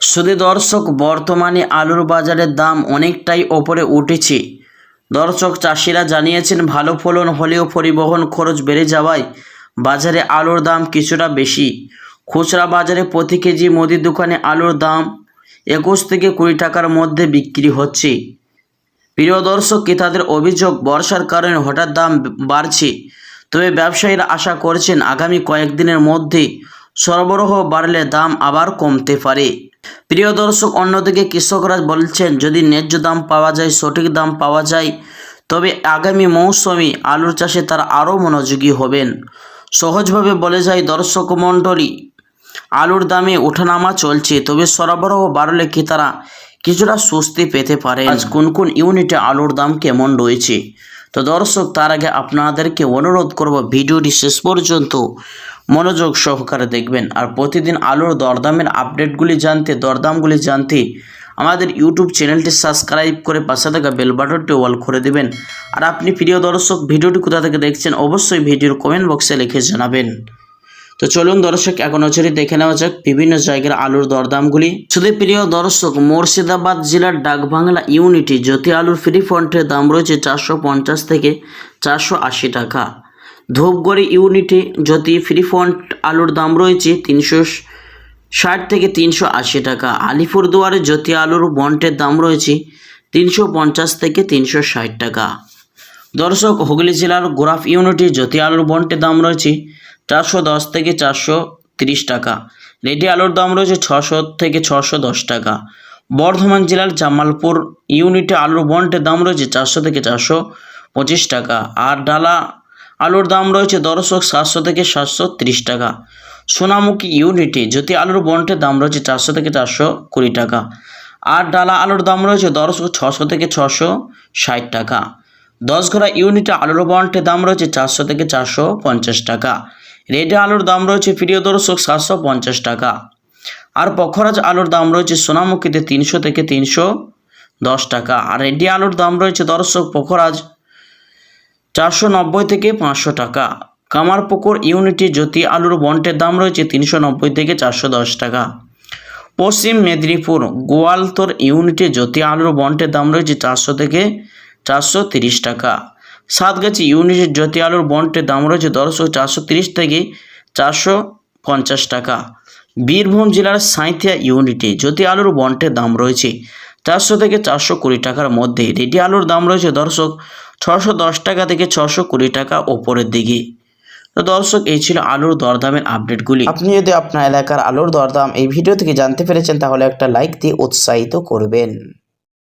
শুধু দর্শক, বর্তমানে আলুর বাজারের দাম অনেকটাই ওপরে উঠেছে। দর্শক, চাষিরা জানিয়েছেন, ভালো ফলন হলেও পরিবহন খরচ বেড়ে যাওয়ায় বাজারে আলুর দাম কিছুটা বেশি। খুচরা বাজারে প্রতি কেজি মুদির দোকানে আলুর দাম একুশ থেকে কুড়ি টাকার মধ্যে বিক্রি হচ্ছে। প্রিয় দর্শক, ক্রেতাদের অভিযোগ, বর্ষার কারণে হঠাৎ দাম বাড়ছে। তবে ব্যবসায়ীরা আশা করছেন, আগামী কয়েকদিনের মধ্যে সরবরাহ বাড়লে দাম আবার কমতে পারে। প্রিয় দর্শক, অন্যদিকে কৃষকরা বলছেন, যদি ন্যায্য দাম পাওয়া যায়, সঠিক দাম পাওয়া যায়, তবে আগামী মৌসুমে আলুর চাষে তারা আরও মনোযোগী হবেন। সহজভাবে বলে যায় দর্শক মণ্ডলী, আলুর দামে ওঠানামা চলছে, তবে সরবরাহ বাড়লে ক্রেতারা কিছুটা স্বস্তি পেতে পারে আজ কোন কোন ইউনিটে আলুর দাম কেমন রয়েছে? তো দর্শক, তার আগে আপনাদেরকে অনুরোধ করব, ভিডিওটি শেষ পর্যন্ত মনোযোগ সহকারে দেখবেন। আর প্রতিদিন আলুর দরদামের আপডেটগুলি জানতে, দরদামগুলি জানতে আমাদের ইউটিউব চ্যানেলটি সাবস্ক্রাইব করে পাশে থাকা বেল বাটনটি অল করে দেবেন। আর আপনি প্রিয় দর্শক, ভিডিওটি কোথা থেকে দেখছেন অবশ্যই ভিডিওর কমেন্ট বক্সে লিখে জানাবেন। তো চলুন দর্শক, এখন নজরে দেখে নেওয়া যাক বিভিন্ন জায়গার আলুর দরদামগুলি। শুধু প্রিয় দর্শক, মুর্শিদাবাদ জেলার ডাকবাংলা ইউনিটি জ্যোতি আলুর ফ্রি ফন্টের দাম রয়েছে চারশো পঞ্চাশ থেকে চারশো আশি টাকা। ধূপগড়ি ইউনিটে জ্যোতি ফ্রি ফন্ট আলুর দাম রয়েছে তিনশো ষাট থেকে তিনশো আশি টাকা। আলিপুরদুয়ারে জ্যোতি আলুর বন্টের দাম রয়েছে তিনশো পঞ্চাশ থেকে তিনশো ষাট টাকা। দর্শক, হুগলি জেলার গোরাফ ইউনিটে জ্যোতি আলুর বন্টের দাম রয়েছে চারশো দশ থেকে চারশো তিরিশ টাকা। রেডি আলুর দাম রয়েছে ছশো থেকে ছশো দশ টাকা। বর্ধমান জেলার জামালপুর ইউনিটে আলুর বন্টের দাম রয়েছে চারশো থেকে চারশো পঁচিশ টাকা। আর ডালা আলুর দাম রয়েছে দর্শক সাতশো থেকে সাতশো তিরিশ টাকা। সোনামুখী ইউনিটে, জ্যোতি আলুর বন্টের দাম রয়েছে চারশো থেকে চারশো কুড়ি টাকা। আর ডালা আলুর দাম রয়েছে দর্শক ছশো থেকে ছশো ষাট টাকা। দশ ঘোড়া ইউনিটে আলুর বন্টের দাম রয়েছে চারশো থেকে চারশো পঞ্চাশ টাকা। রেডি আলুর দাম রয়েছে প্রিয় দর্শক সাতশো পঞ্চাশ টাকা। আর পখরাজ আলুর দাম রয়েছে সোনামুখীতে তিনশো থেকে তিনশো দশ টাকা। আর রেডি আলুর দাম রয়েছে দর্শক পখরাজ চারশো নব্বই থেকে পাঁচশো টাকা। কামারপুকুর ইউনিটি জ্যোতি আলুর বন্টের দাম রয়েছে তিনশো নব্বই থেকে চারশো দশ টাকা। পশ্চিম মেদিনীপুর গোয়ালতর ইউনিটে জ্যোতি আলুর বন্টের দাম রয়েছে চারশো থেকে চারশো তিরিশ টাকা। সাতগাছি ইউনিটের জ্যোতি আলুর বন্টের দাম রয়েছে দশশো চারশো তিরিশ থেকে চারশো পঞ্চাশ টাকা। বীরভূম জেলার সাঁইথিয়া ইউনিটে জ্যোতি আলুর বন্টের দাম রয়েছে চারশো থেকে চারশো কুড়ি টাকার মধ্যে। রেডি আলুর দাম রয়েছে দর্শক ছশো দশ টাকা থেকে ছশো কুড়ি টাকা ওপরের দিকে। তো দর্শক, এই ছিল আলুর দরদামের আপডেটগুলি। আপনি যদি আপনার এলাকার আলুর দরদাম এই ভিডিও থেকে জানতে পেরেছেন, তাহলে একটা লাইক দিয়ে উৎসাহিত করবেন।